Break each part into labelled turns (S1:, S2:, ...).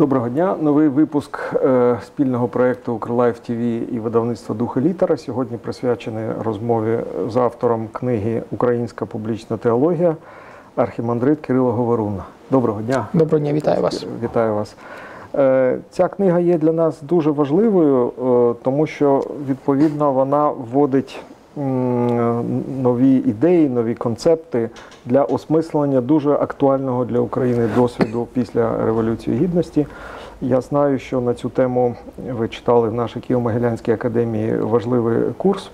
S1: Доброго дня. Новий випуск е, спільного проєкту Укрлайф ТВ і видавництва Духи літера сьогодні присвячений розмові з автором книги Українська публічна теологія архімандрит Кирило Говорун. Доброго дня.
S2: Доброго дня, вітаю вас.
S1: Вітаю вас. Е, Ця книга є для нас дуже важливою, е, тому що відповідно вона вводить нові ідеї, нові концепти для осмислення дуже актуального для України досвіду після Революції Гідності. Я знаю, що на цю тему ви читали в нашій Києво-Могилянській академії важливий курс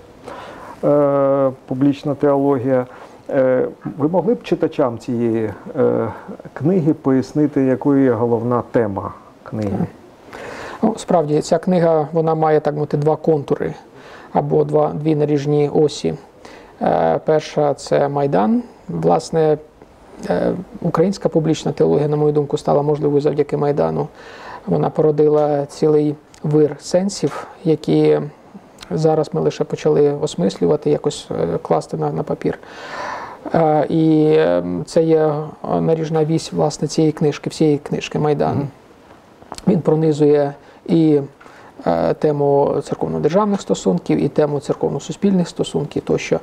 S1: е, Публічна теологія. Е, Ви могли б читачам цієї е, книги пояснити, якою є головна тема книги?
S2: Ну, справді, ця книга вона має так мовити два контури або два, дві наріжні осі. Е, перша це Майдан. Власне, е, українська публічна теологія, на мою думку, стала можливою завдяки Майдану. Вона породила цілий вир сенсів, які зараз ми лише почали осмислювати, якось е, класти на, на папір. І це є наріжна вісь власне цієї книжки, всієї книжки Майдан. Він пронизує і тему церковно-державних стосунків, і тему церковно-суспільних стосунків тощо.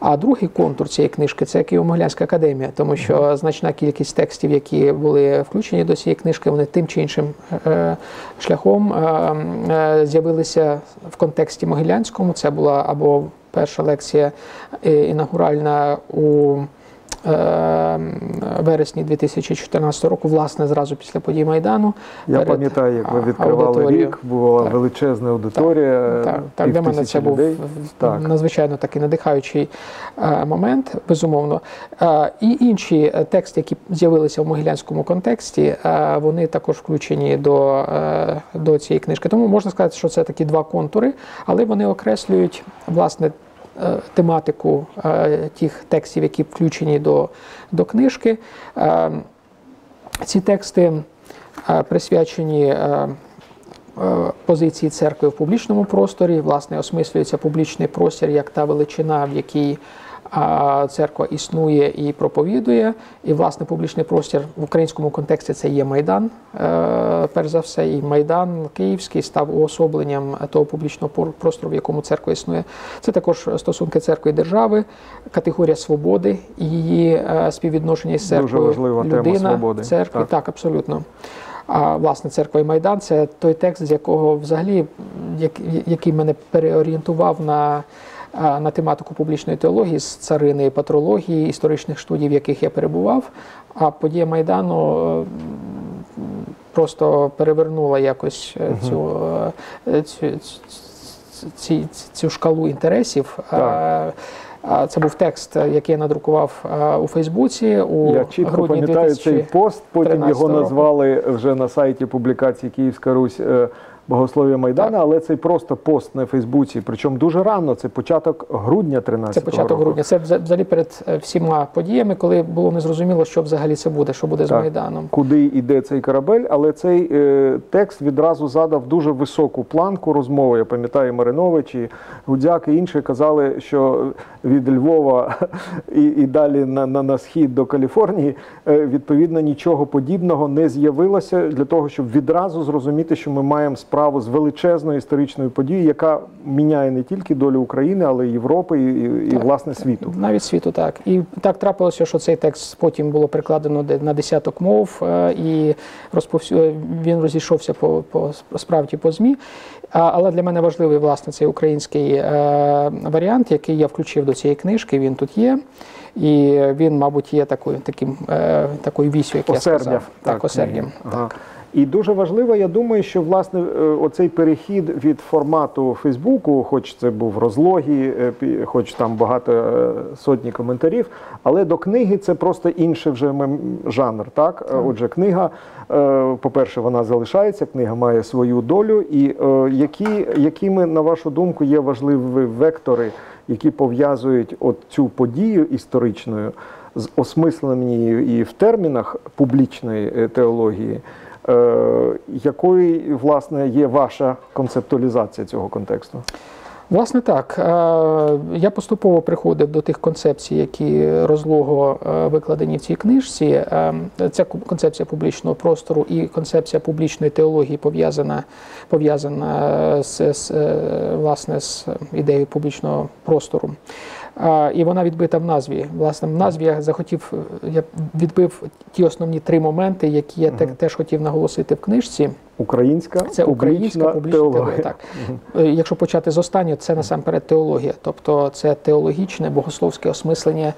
S2: А другий контур цієї книжки це Києво-Могилянська академія, тому що значна кількість текстів, які були включені до цієї книжки, вони тим чи іншим е, шляхом е, е, з'явилися в контексті Могилянському. Це була або перша лекція е, інаугуральна у е, вересні 2014 року, власне, зразу після подій Майдану.
S1: Я пам'ятаю, як ви відкривали рік, була
S2: Так.
S1: величезна аудиторія.
S2: Так, так для мене це був.
S1: Так.
S2: надзвичайно такий надихаючий е, момент, безумовно. Е, І інші е, тексти, які з'явилися в могилянському контексті, е, вони також включені до, е, до цієї книжки. Тому можна сказати, що це такі два контури, але вони окреслюють власне. Е, Тематику е, тих текстів, які включені до, до книжки. Е, ці тексти присвячені позиції церкви в публічному просторі. Власне, осмислюється публічний простір як та величина, в якій церква існує і проповідує. І, власне, публічний простір в українському контексті це є Майдан. Е, Перш за все, і Майдан Київський став уособленням того публічного простору, в якому церква існує. Це також стосунки церкви і держави, категорія свободи і її е, співвідношення з
S1: Дуже
S2: церквою.
S1: важлива тема свободи.
S2: церкви,
S1: Так.
S2: так, абсолютно. А власне церква і Майдан це той текст, з якого взагалі який мене переорієнтував на, на тематику публічної теології з царини патрології, історичних студій, в яких я перебував. А подія Майдану е, просто перевернула якось е, цю, е, цю, цю, цю шкалу інтересів.
S1: Так.
S2: Це був текст, який я надрукував у Фейсбуці у
S1: Я чітко пам'ятаю
S2: 2000
S1: цей пост, потім
S2: 13
S1: його
S2: року.
S1: назвали вже на сайті публікації Київська Русь Богослов'я Майдана, але цей просто пост на Фейсбуці. Причому дуже рано, це початок грудня 13
S2: Це початок
S1: року.
S2: грудня. Це взагалі перед е, всіма подіями, коли було незрозуміло, що взагалі це буде, що буде з Майданом.
S1: Куди йде цей корабель, але цей е, текст відразу задав дуже високу планку розмови. Я пам'ятаю, Маринович і Гудзяк і інші казали, що від Львова і, і далі на, на, на схід до Каліфорнії е, відповідно нічого подібного не з'явилося для того, щоб відразу зрозуміти, що ми маємо справу з величезною історичною подією, яка міняє не тільки долю України, але й Європи і, і, і власне світу.
S2: Навіть світу так. І так трапилося, що цей текст потім було перекладено де- на десяток мов, е, і розповсю... е, він розійшовся по, по справді по ЗМІ. Але для мене важливий власне цей український е, варіант, який я включив до цієї книжки. Він тут є. І він, мабуть, є такою таким такою вісю, як я сказав. Так, осердям.
S1: Ага. І дуже важливо, я думаю, що власне е, оцей перехід від формату Фейсбуку, хоч це був розлогі, е, хоч там багато е, сотні коментарів, але до книги це просто інший вже жанр. Так, отже, книга, по-перше, вона залишається, книга має свою долю. І які, якими, на вашу думку, є важливі вектори, які пов'язують от цю подію історичною з осмисленням і в термінах публічної теології, якою власне є ваша концептуалізація цього контексту?
S2: Власне так. Е, Я поступово приходив до тих концепцій, які розлого е, викладені в цій книжці. Е, Ця концепція публічного простору і концепція публічної теології пов'язана, пов'язана з, з, е, власне, з ідеєю публічного простору. І вона відбита в назві. Власне, в назві я захотів, я відбив ті основні три моменти, які я те- теж хотів наголосити в книжці.
S1: Українська
S2: Це українська публічна теологія. Так. Е, Якщо почати з останнього, це насамперед теологія, тобто це теологічне, богословське осмислення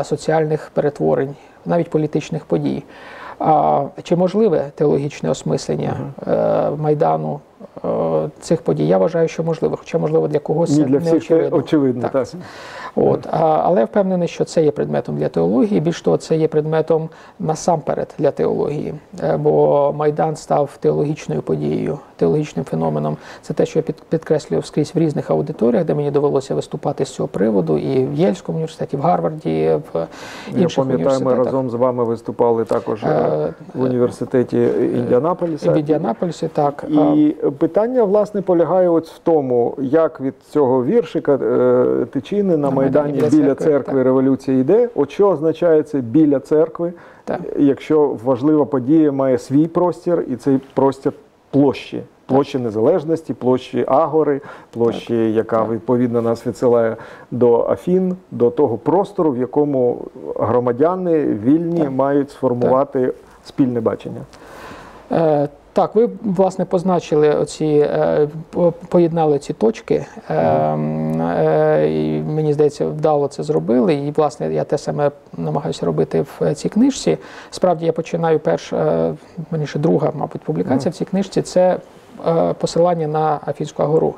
S2: е, соціальних перетворень, навіть політичних подій. А чи можливе теологічне осмислення е, майдану цих подій? Я вважаю, що можливо, хоча можливо для когось це
S1: для
S2: не
S1: всіх
S2: очевидно.
S1: очевидно.
S2: Так.
S1: Так.
S2: От, а, але я впевнений, що це є предметом для теології. Більш того, це є предметом насамперед для теології, Е, бо Майдан став теологічною подією, теологічним феноменом. Це те, що я під, підкреслював скрізь в різних аудиторіях, де мені довелося виступати з цього приводу, і в Єльському університеті, в Гарварді, в
S1: Я пам'ятаю, ми разом з вами виступали також е,
S2: Е,
S1: в університеті Індіанаполіса.
S2: в Індіанаполісі, так.
S1: І питання власне полягає от в тому, як від цього віршика е, Тичини на, Майдані біля,
S2: біля
S1: церкви,
S2: церкви,
S1: революція йде. От що означає це біля церкви,
S2: Так.
S1: якщо важлива подія має свій простір, і цей простір площі. Площі незалежності, площі Агори, площі, яка відповідно нас відсилає до Афін, до того простору, в якому громадяни вільні
S2: Так.
S1: мають сформувати спільне бачення.
S2: Е, Так, ви власне позначили оці, е, поєднали ці точки. Е, е, і Мені здається, вдало це зробили. І власне я те саме намагаюся робити в цій книжці. Справді я починаю перш, е, верніше, друга, мабуть, публікація в цій книжці. Це е, посилання на Афінську агору,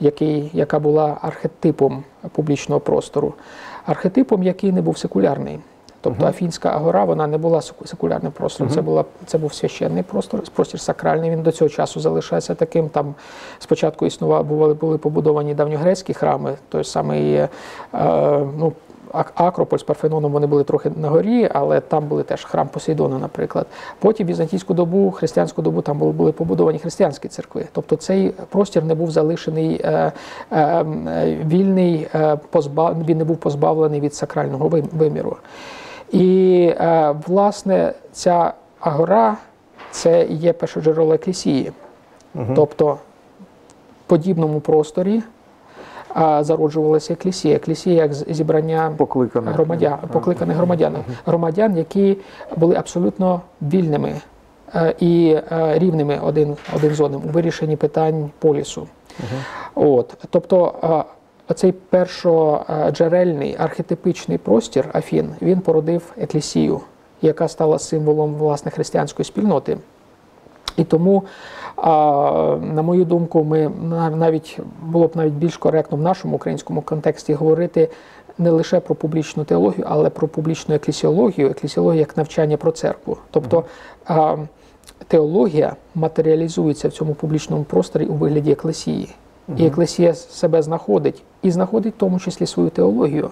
S2: який, яка була архетипом публічного простору, архетипом, який не був секулярний. Тобто Афінська агора вона не була секулярним простором. Це була це був священний простор, простір сакральний. Він до цього часу залишається таким. Там спочатку існував, були, були побудовані давньогрецькі храми, той самий е, ну. Акрополь з Парфеноном вони були трохи на горі, але там були теж храм Посейдона, наприклад. Потім візантійську добу, християнську добу там були, були побудовані християнські церкви. Тобто цей простір не був залишений е, е, е, вільний, е, позбав, він не був позбавлений від сакрального виміру. І е, власне ця агора це є першоджерело еклесії. Тобто в подібному просторі зароджувалася еклесія. Еклесія як зібрання
S1: Покликане.
S2: громадян, покликаних громадян, громадян, які були абсолютно вільними е, і е, рівними один, один з одним у вирішенні питань полісу. От, тобто е, цей першоджерельний архетипичний простір Афін він породив еклесію, яка стала символом власне християнської спільноти. І тому, на мою думку, ми навіть було б навіть більш коректно в нашому українському контексті говорити не лише про публічну теологію, але про публічну еклесіологію, еклесіологію як навчання про церкву. Тобто теологія матеріалізується в цьому публічному просторі у вигляді еклесії. І еклесія себе знаходить, і знаходить в тому числі свою теологію.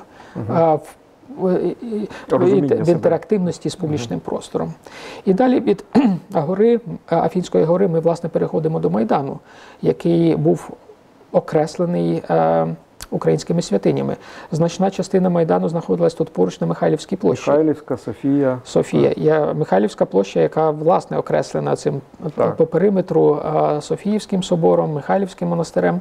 S2: а, в- в- інтерактивності з публічним простором. І далі від гори, Афінської гори, ми власне переходимо до Майдану, який був окреслений е, українськими святинями. Значна частина Майдану знаходилась тут поруч на Михайлівській площі.
S1: Михайлівська, Софія.
S2: Софія. Є Михайлівська площа, яка власне окреслена цим
S1: Так.
S2: по периметру е, Софіївським собором, Михайлівським монастирем.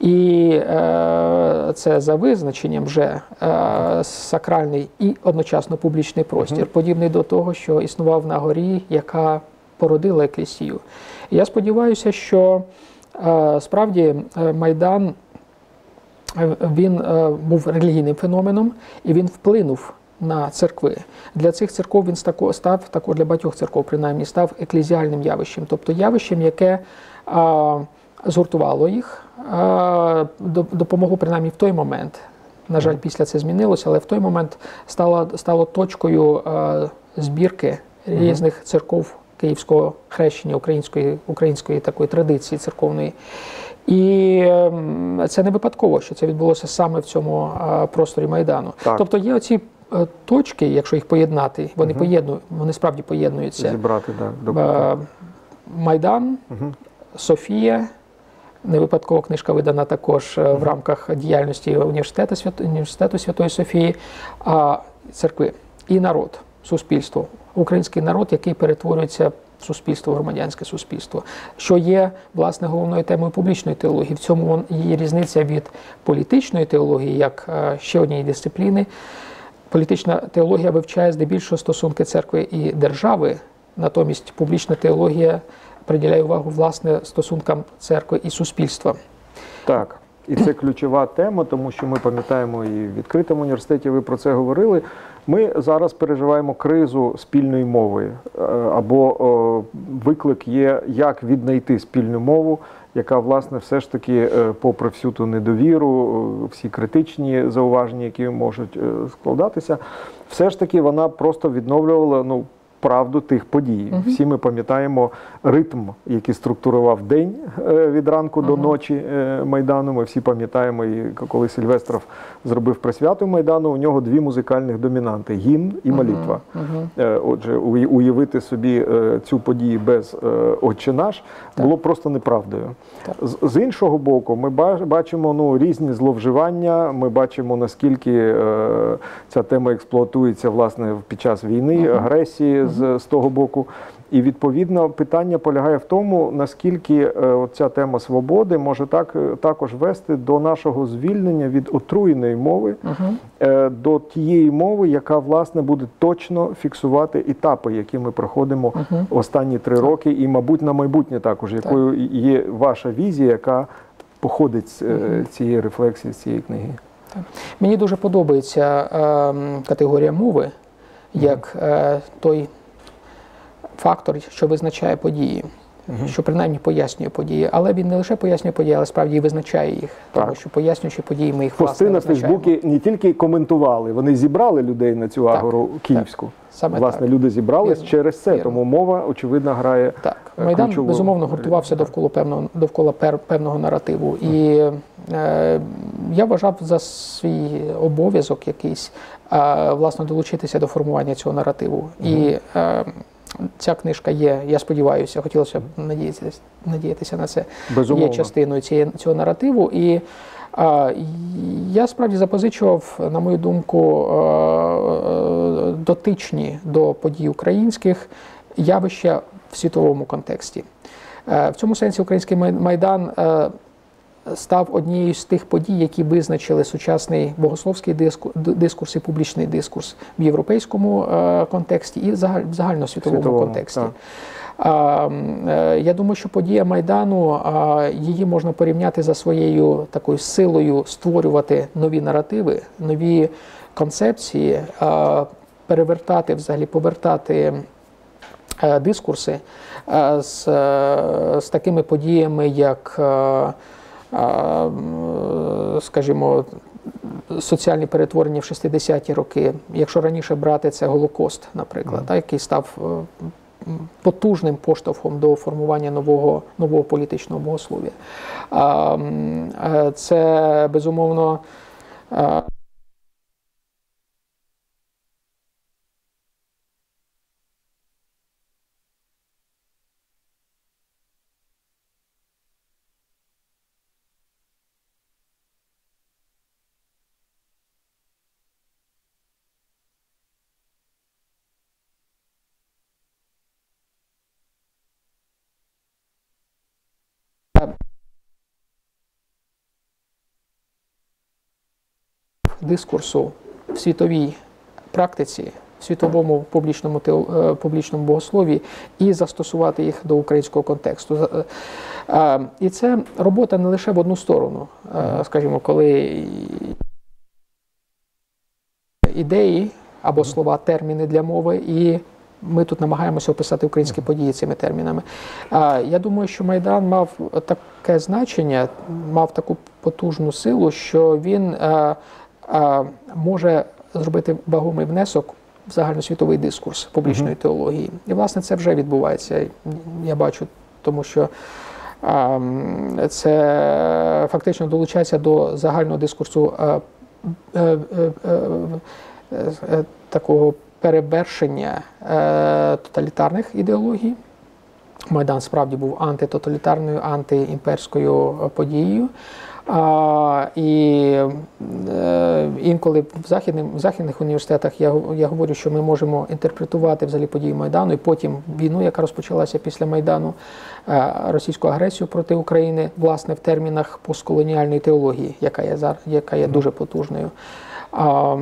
S2: І е, це за визначенням вже е, сакральний і одночасно публічний простір, подібний до того, що існував на горі, яка породила еклесію. Я сподіваюся, що е, справді е, Майдан Е, він е, був релігійним феноменом і він вплинув на церкви. Для цих церков він став також для багатьох церков, принаймні, став еклезіальним явищем, тобто явищем, яке а, згуртувало їх, а, до- допомогло принаймні в той момент. На жаль, після це змінилося, але в той момент стало, стало точкою е, збірки різних церков київського хрещення, української, української такої традиції церковної. І ем, це не випадково, що це відбулося саме в цьому е, просторі Майдану.
S1: Так.
S2: Тобто є оці е, точки, якщо їх поєднати, вони поєднують, вони справді поєднуються.
S1: Зібрати, да,
S2: Е, Майдан, Софія, Не випадково книжка видана також в рамках діяльності університету, Свят- університету Святої Софії, а церкви і народ, суспільство, український народ, який перетворюється суспільство, громадянське суспільство, що є власне головною темою публічної теології. В цьому є різниця від політичної теології, як е, ще однієї дисципліни. Політична теологія вивчає здебільшого стосунки церкви і держави, натомість публічна теологія приділяє увагу власне стосункам церкви і суспільства.
S1: Так, і це ключова тема, тому що ми пам'ятаємо і в відкритому університеті ви про це говорили. Ми зараз переживаємо кризу спільної мови, е, або виклик є, як віднайти спільну мову, яка власне все ж таки, е, попри всю ту недовіру, е, всі критичні зауваження, які можуть складатися, все ж таки вона просто відновлювала ну. Правду тих подій. Всі ми пам'ятаємо ритм, який структурував день е, від ранку до ночі е, Майдану. Ми всі пам'ятаємо, і коли Сильвестров зробив присвяту Майдану, у нього дві музикальних домінанти гімн і молитва. Е, Отже, уявити собі цю подію без «Отче наш було просто неправдою. З, з іншого боку, ми бачимо ну, різні зловживання. Ми бачимо, наскільки ця тема експлуатується власне під час війни, агресії з, з того боку. І відповідно питання полягає в тому, наскільки е, ця тема свободи може так е, також вести до нашого звільнення від отруєної мови, е, до тієї мови, яка власне буде точно фіксувати етапи, які ми проходимо останні три роки, і, мабуть, на майбутнє також, якою є ваша візія, яка походить з е, цієї рефлексії, з цієї книги.
S2: Мені дуже подобається ем, категорія мови як е, той фактор, що визначає події, що принаймні пояснює події. Але він не лише пояснює події, але справді і визначає їх. Тому що пояснюючи події, ми їх
S1: Пости
S2: власне
S1: на. Фейсбуці не тільки коментували, вони зібрали людей на цю агору київську.
S2: Саме
S1: Власне,
S2: так.
S1: люди зібрались
S2: Вірно.
S1: через це,
S2: Вірно.
S1: тому мова, очевидно, грає.
S2: Так,
S1: е,
S2: Майдан
S1: ключову
S2: безумовно гуртувався довкола певного довкола пер, певного наративу. І е, я вважав за свій обов'язок якийсь е, власне долучитися до формування цього наративу. І е, ця книжка є, я сподіваюся, хотілося б надіятися, надіятися на це.
S1: Безумовно.
S2: Є частиною цієї, цього наративу. І а, я справді запозичував, на мою думку, дотичні до подій українських явища в світовому контексті. Е, В цьому сенсі український майдан е, став однією з тих подій, які визначили сучасний богословський дискурс і публічний дискурс в європейському е, контексті і в загальносвітовому
S1: Світовому,
S2: контексті.
S1: так.
S2: Е, Я думаю, що подія Майдану її можна порівняти за своєю такою силою створювати нові наративи, нові концепції, перевертати, взагалі повертати е, дискурси з, з такими подіями, як, скажімо, соціальні перетворення в 60-ті роки. Якщо раніше брати це Голокост, наприклад, та, який став е, потужним поштовхом до формування нового, нового політичного богослов'я. Е, Це безумовно. Дискурсу в світовій практиці, в світовому публічному е, публічному богослові і застосувати їх до українського контексту. Е, І це робота не лише в одну сторону, Е, скажімо, коли ідеї або слова, терміни для мови, і ми тут намагаємося описати українські події цими термінами. Я думаю, що Майдан мав таке значення, мав таку потужну силу, що він може зробити вагомий внесок в загальносвітовий дискурс публічної теології. І, власне, це вже відбувається. Я бачу, тому що. Це фактично долучається до загального дискурсу е, е, е, такого перевершення тоталітарних ідеологій. Майдан справді був антитоталітарною, антиімперською подією. А, і е, інколи в, західним, в західних університетах я, я говорю, що ми можемо інтерпретувати взагалі події Майдану і потім війну, яка розпочалася після Майдану, е, російську агресію проти України, власне, в термінах постколоніальної теології, яка є, зар- яка є дуже потужною. А,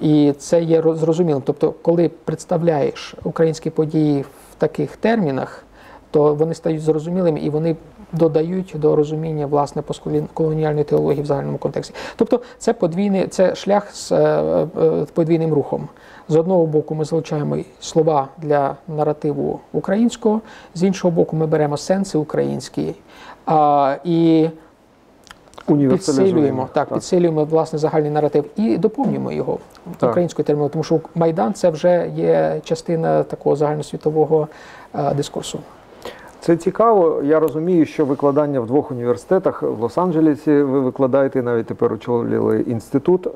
S2: і це є роз- зрозумілим. Тобто, коли представляєш українські події в таких термінах, то вони стають зрозумілими і вони додають до розуміння власне постколоніальної теології в загальному контексті. Тобто, це подвійний це шлях з е, е, подвійним рухом. З одного боку, ми залучаємо слова для наративу українського, з іншого боку, ми беремо сенси українські. А, і підсилюємо, так, підсилюємо власне загальний наратив і доповнюємо його
S1: Так.
S2: українською терміною, тому що Майдан це вже є частина такого загальносвітового е, дискурсу.
S1: Це цікаво. Я розумію, що викладання в двох університетах в Лос-Анджелесі ви викладаєте навіть тепер очолили інститут е,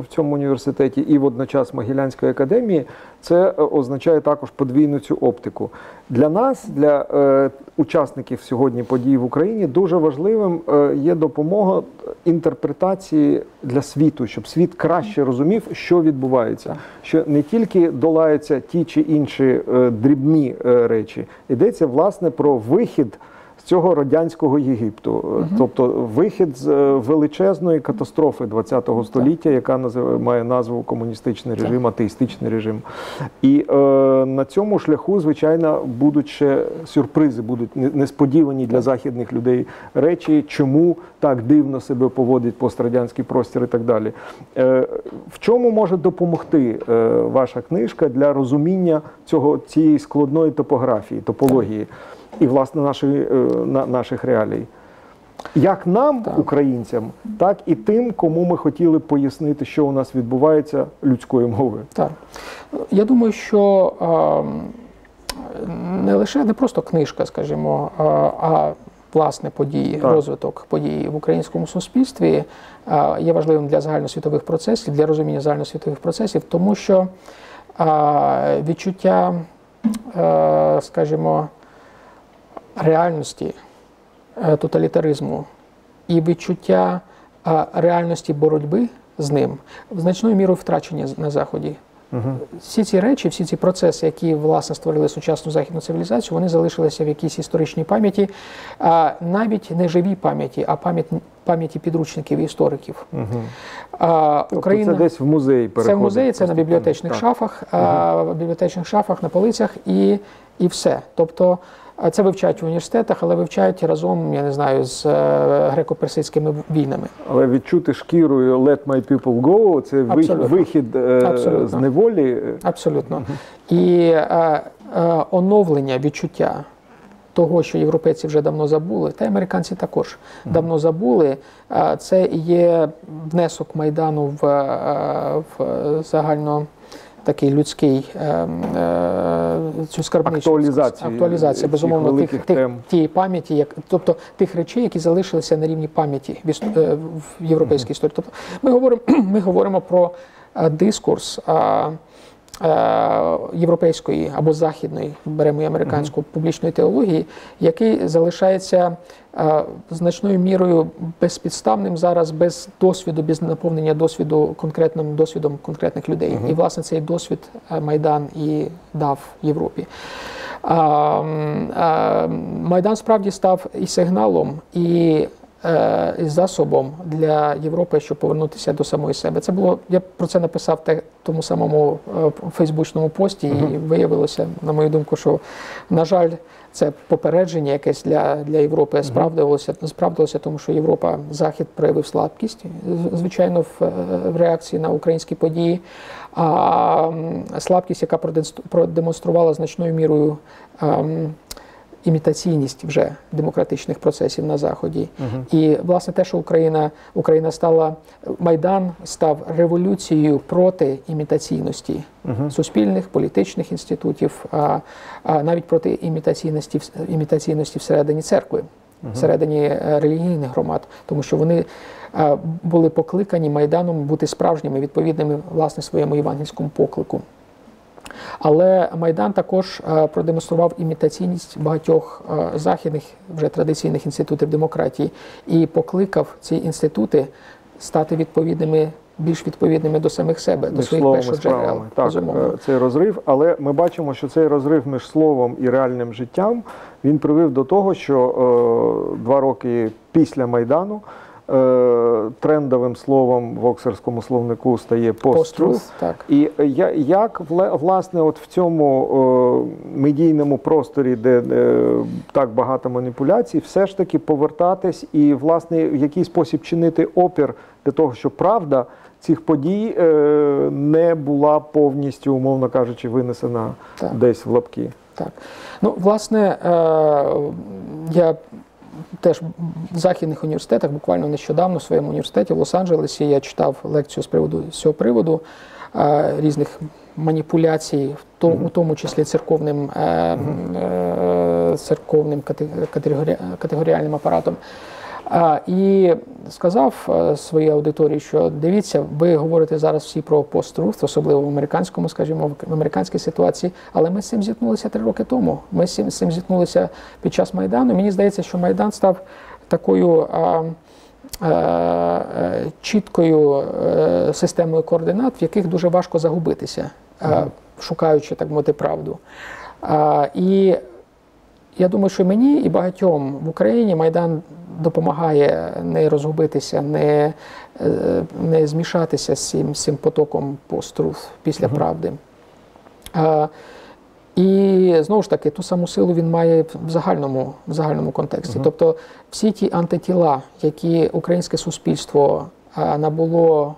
S1: в цьому університеті, і водночас Могилянської академії. Це е, означає також подвійну цю оптику. Для нас, для е, учасників сьогодні подій в Україні, дуже важливим є допомога інтерпретації для світу, щоб світ краще розумів, що відбувається, що не тільки долаються ті чи інші дрібні речі, йдеться власне про вихід. з Цього радянського Єгипту, Е, тобто вихід з е, величезної катастрофи ХХ століття, яка назив- має назву комуністичний режим, атеїстичний режим. І е, на цьому шляху, звичайно, будуть ще сюрпризи, будуть несподівані для західних людей речі, чому так дивно себе поводить пострадянський простір і так далі. Е, в чому може допомогти е, ваша книжка для розуміння цього цієї складної топографії, топології і власне нашої, е, на, наших реалій? Як нам,
S2: Так.
S1: українцям, так і тим, кому ми хотіли пояснити, що у нас відбувається людською мовою.
S2: Так. Я думаю, що е, не лише не просто книжка, скажімо, а, а власне події,
S1: Так.
S2: розвиток подій в українському суспільстві е, є важливим для загальносвітових процесів, для розуміння загальносвітових процесів, тому що е, відчуття, е, скажімо, реальності е, тоталітаризму і відчуття е, реальності боротьби з ним значною мірою втрачені на заході. Всі ці речі, всі ці процеси, які власне створили сучасну західну цивілізацію, вони залишилися в якійсь історичній пам'яті, а навіть не живій пам'яті, а пам'ять пам'яті підручників і істориків. А,
S1: Тобто
S2: Україна
S1: це десь в музеї
S2: це в музеї, це на бібліотечних
S1: так.
S2: шафах, а, бібліотечних шафах, на полицях і, і все. Тобто це вивчають в університетах, але вивчають разом, я не знаю, з е, греко-персидськими війнами.
S1: Але відчути шкірою «Let my people go» – це
S2: Абсолютно.
S1: вихід е,
S2: Абсолютно.
S1: з неволі.
S2: Абсолютно. І е, е, оновлення відчуття того, що європейці вже давно забули, та й американці також давно забули. Це є внесок Майдану в, в загально. Такий людський е, е, цю скарбничку актуалізація,
S1: цих
S2: безумовно, тих, тих тієї пам'яті, як тобто тих речей, які залишилися на рівні пам'яті в, е, в європейській історії. Тобто ми говоримо, ми говоримо про дискурс. Е, Європейської або західної, беремо і американську публічної теології, який залишається е, значною мірою безпідставним зараз, без досвіду, без наповнення досвіду конкретним досвідом конкретних людей. І власне цей досвід е, Майдан і дав Європі. Майдан справді став і сигналом, і і засобом для Європи, щоб повернутися до самої себе. Це було я про це написав те, тому самому е, фейсбучному пості, і виявилося, на мою думку, що на жаль, це попередження якесь для, для Європи справдилося, справдилося, тому що Європа Захід проявив слабкість, звичайно, в, е, в реакції на українські події. А слабкість, яка продемонструвала значною мірою. Імітаційність вже демократичних процесів на заході, і власне те, що Україна Україна стала майдан, став революцією проти імітаційності суспільних політичних інститутів, а, а навіть проти імітаційності імітаційності всередині церкви. Всередині е, релігійних громад, тому що вони були покликані майданом бути справжніми, відповідними власне своєму євангельському поклику. Але Майдан також е, продемонстрував імітаційність багатьох е, західних вже традиційних інститутів демократії і покликав ці інститути стати відповідними, більш відповідними до самих себе, до своїх першоджерел.
S1: справами. Так,
S2: безумовно.
S1: е, цей розрив, але ми бачимо, що цей розрив між словом і реальним життям він привів до того, що е, два роки після Майдану трендовим словом в оксфордському словнику стає. Post-truth,
S2: так.
S1: І я- як власне, от в цьому е, медійному просторі, де е, так багато маніпуляцій, все ж таки повертатись і власне в який спосіб чинити опір для того, щоб правда цих подій е, не була повністю, умовно кажучи, винесена
S2: Так.
S1: десь в лапки.
S2: Так. Ну, власне, е, я теж в західних університетах, буквально нещодавно в своєму університеті в Лос-Анджелесі я читав лекцію з приводу з цього приводу е, різних маніпуляцій, у тому числі церковним, е, е, церковним кате- категорі- категоріальним апаратом. А, і сказав е, своїй аудиторії, що дивіться, ви говорите зараз всі про пост-truth, особливо в американському, скажімо, в американській ситуації, але ми з цим зіткнулися три роки тому. Ми з цим, з цим зіткнулися під час Майдану. Мені здається, що Майдан став такою. А, е, Чіткою е, системою координат, в яких дуже важко загубитися, шукаючи так мовити правду. А, І я думаю, що мені і багатьом в Україні Майдан допомагає не розгубитися, не, е, не змішатися з цим, з цим потоком поструth після правди. А, і знову ж таки, ту саму силу він має в загальному, в загальному контексті. Тобто всі ті антитіла, які українське суспільство набуло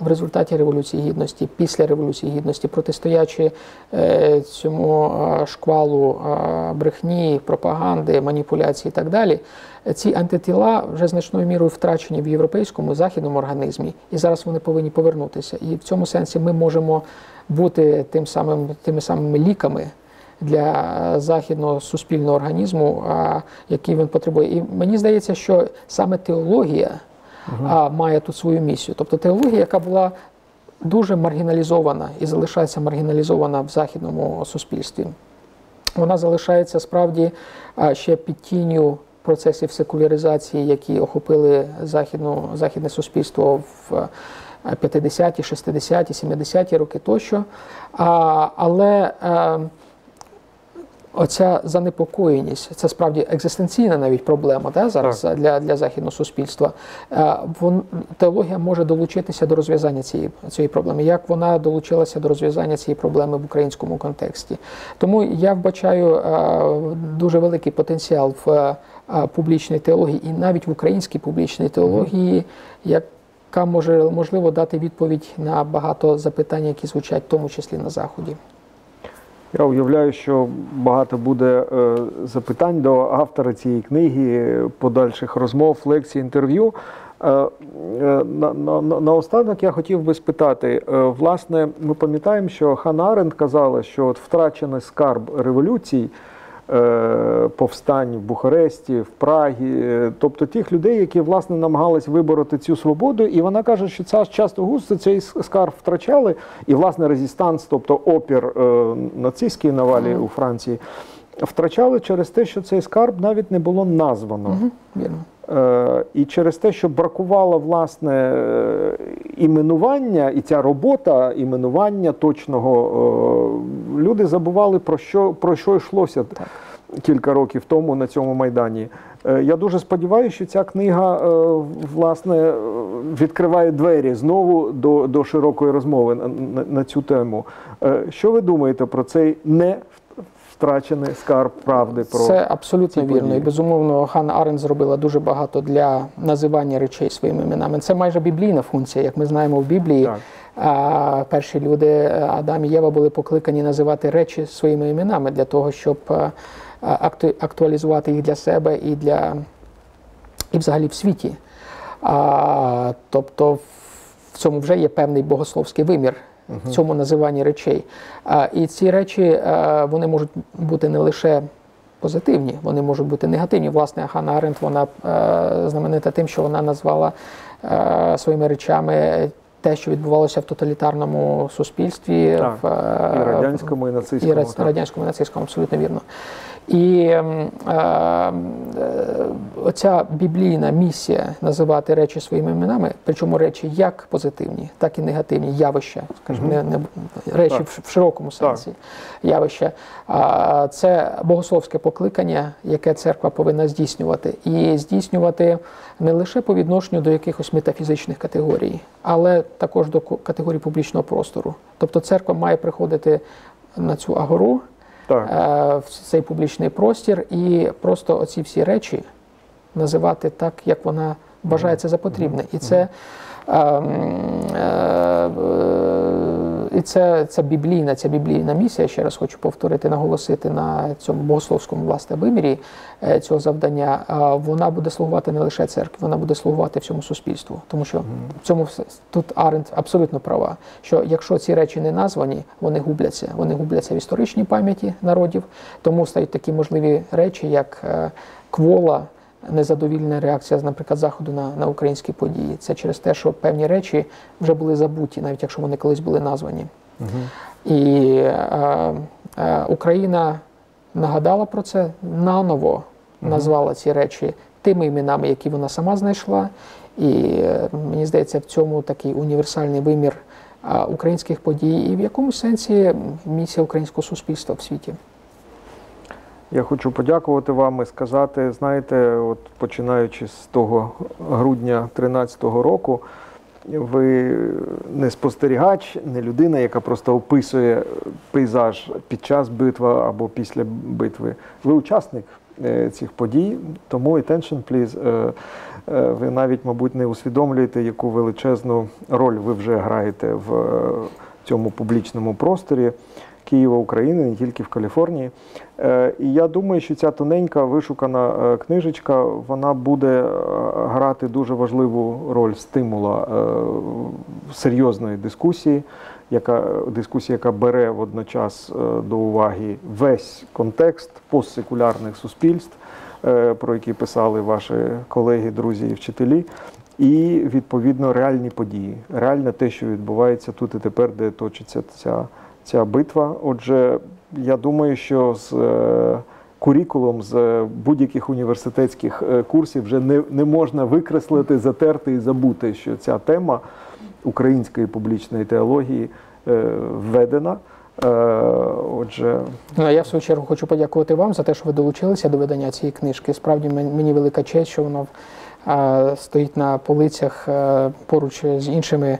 S2: в результаті Революції Гідності, після Революції Гідності, протистоячи е, цьому е, шквалу е, брехні, пропаганди, маніпуляцій і так далі, ці антитіла вже значною мірою втрачені в європейському західному організмі, і зараз вони повинні повернутися. І в цьому сенсі ми можемо бути тим самим, тими самими ліками. Для західного суспільного організму, який він потребує, і мені здається, що саме теологія а, має тут свою місію. Тобто теологія, яка була дуже маргіналізована і залишається маргіналізована в західному суспільстві. Вона залишається справді ще під тінню процесів секуляризації, які охопили західну, західне суспільство в е, 50-ті, 60-ті, 70-ті роки тощо. А, але е, Оця занепокоєність, це справді екзистенційна навіть проблема да, зараз для, для західного суспільства. Е, Вон, теологія може долучитися до розв'язання цієї, цієї проблеми, як вона долучилася до розв'язання цієї проблеми в українському контексті. Тому я вбачаю е, дуже великий потенціал в е, публічній теології і навіть в українській публічній теології, яка може можливо дати відповідь на багато запитань, які звучать в тому числі на заході.
S1: Я уявляю, що багато буде е, запитань до автора цієї книги, подальших розмов, лекцій, інтерв'ю. Е, е, на, на, на- наостанок я хотів би спитати: власне, ми пам'ятаємо, що Ханна Аренд казала, що от втрачений скарб революцій. Е, Повстань в Бухаресті, в Прагі, е, тобто тих людей, які власне намагались вибороти цю свободу, і вона каже, що ця часто густо цей скарб втрачали, і власне резистанс, тобто опір е, нацистській навалі у Франції, втрачали через те, що цей скарб навіть не було названо.
S2: Вірно.
S1: Е, І через те, що бракувало власне е, іменування, і ця робота іменування точного, е, люди забували про що, про що йшлося кілька років тому на цьому майдані. Е, Я дуже сподіваюся, що ця книга е, власне відкриває двері знову до, до широкої розмови на, на, на цю тему. Що ви думаєте про цей не втрачений скарб правди? Про
S2: Це абсолютно вірно.
S1: події.
S2: І безумовно, Ханна Арен зробила дуже багато для називання речей своїми іменами. Це майже біблійна функція, як ми знаємо в Біблії.
S1: Так.
S2: А, перші люди, Адам і Єва, були покликані називати речі своїми іменами для того, щоб е, актуалізувати їх для себе і для і взагалі в світі. А, тобто в цьому вже є певний богословський вимір в цьому називанні речей. І ці речі е, вони можуть бути не лише позитивні, вони можуть бути негативні. Власне, Ханна Аренд вона е, знаменита тим, що вона назвала е, своїми речами те, що відбувалося в тоталітарному суспільстві,
S1: Так,
S2: в
S1: І радянському, і
S2: і
S1: нацистському. так.
S2: радянському, і нацистському, абсолютно вірно. І ем, е, е, оця біблійна місія називати речі своїми іменами, причому речі як позитивні, так і негативні явища, скажімо, не, не речі
S1: Так.
S2: в, широкому сенсі явища. А, Це богословське покликання, яке церква повинна здійснювати, і здійснювати не лише по відношенню до якихось метафізичних категорій, але також до категорій публічного простору. Тобто церква має приходити на цю агору,
S1: Так.
S2: е, в цей публічний простір і просто оці всі речі називати так, як вона вважається за потрібне. І це, е, е, е, і це, це біблійна, ця біблійна місія, ще раз хочу повторити, наголосити на цьому богословському власне вимірі е, цього завдання. Вона буде слугувати не лише церкві, вона буде слугувати всьому суспільству. Тому що в цьому тут Аренд абсолютно права, що якщо ці речі не названі, вони губляться. Вони губляться в історичній пам'яті народів, тому стають такі можливі речі, як е, квола. Незадовільна реакція, наприклад, заходу на, на українські події. Це через те, що певні речі вже були забуті, навіть якщо вони колись були названі. І е, е, Україна нагадала про це наново, назвала ці речі тими іменами, які вона сама знайшла. І е, мені здається, в цьому такий універсальний вимір е, українських подій, і в якомусь сенсі місія українського суспільства в світі.
S1: Я хочу подякувати вам і сказати, знаєте, от починаючи з того грудня 2013 року, ви не спостерігач, не людина, яка просто описує пейзаж під час битви або після битви. Ви учасник е, цих подій, тому attention, please. Е, е, Ви навіть, мабуть, не усвідомлюєте, яку величезну роль ви вже граєте в цьому публічному просторі. Києва, України, не тільки в Каліфорнії. Е, І я думаю, що ця тоненька вишукана е, книжечка вона буде е, грати дуже важливу роль стимула серйозної дискусії, яка дискусія, яка бере водночас до уваги весь контекст постсекулярних суспільств, про які писали ваші колеги, друзі і вчителі. І відповідно реальні події, реальне те, що відбувається тут і тепер, де точиться ця ця битва. Отже, я думаю, що з е, курікулом з будь-яких університетських е, курсів вже не, не можна викреслити, затерти і забути, що ця тема української публічної теології е, введена. Отже,
S2: Ну, я в свою чергу хочу подякувати вам за те, що ви долучилися до видання цієї книжки. Справді мені велика честь, що воно е, стоїть на полицях поруч з іншими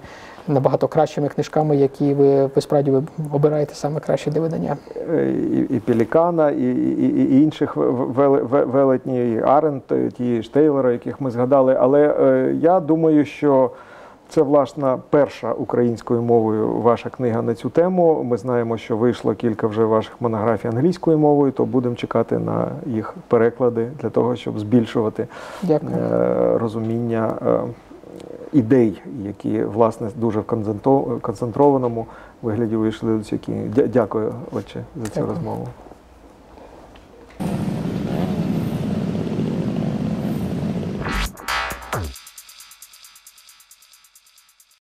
S2: набагато кращими книжками, які ви, ви справді ви обираєте саме краще для видання.
S1: е, і, і Пелікана, і, і, і інших вел- вел- велетнів, і Аренд, тієї ж яких ми згадали. Але е, я думаю, що це власне перша українською мовою ваша книга на цю тему. Ми знаємо, що вийшло кілька вже ваших монографій англійською мовою, то будемо чекати на їх переклади для того, щоб збільшувати
S2: Дякую.
S1: е, розуміння е, ідей, які власне дуже в концентрованому вигляді вийшли до цієї. Дякую, отче, за цю
S2: Дякую.
S1: розмову.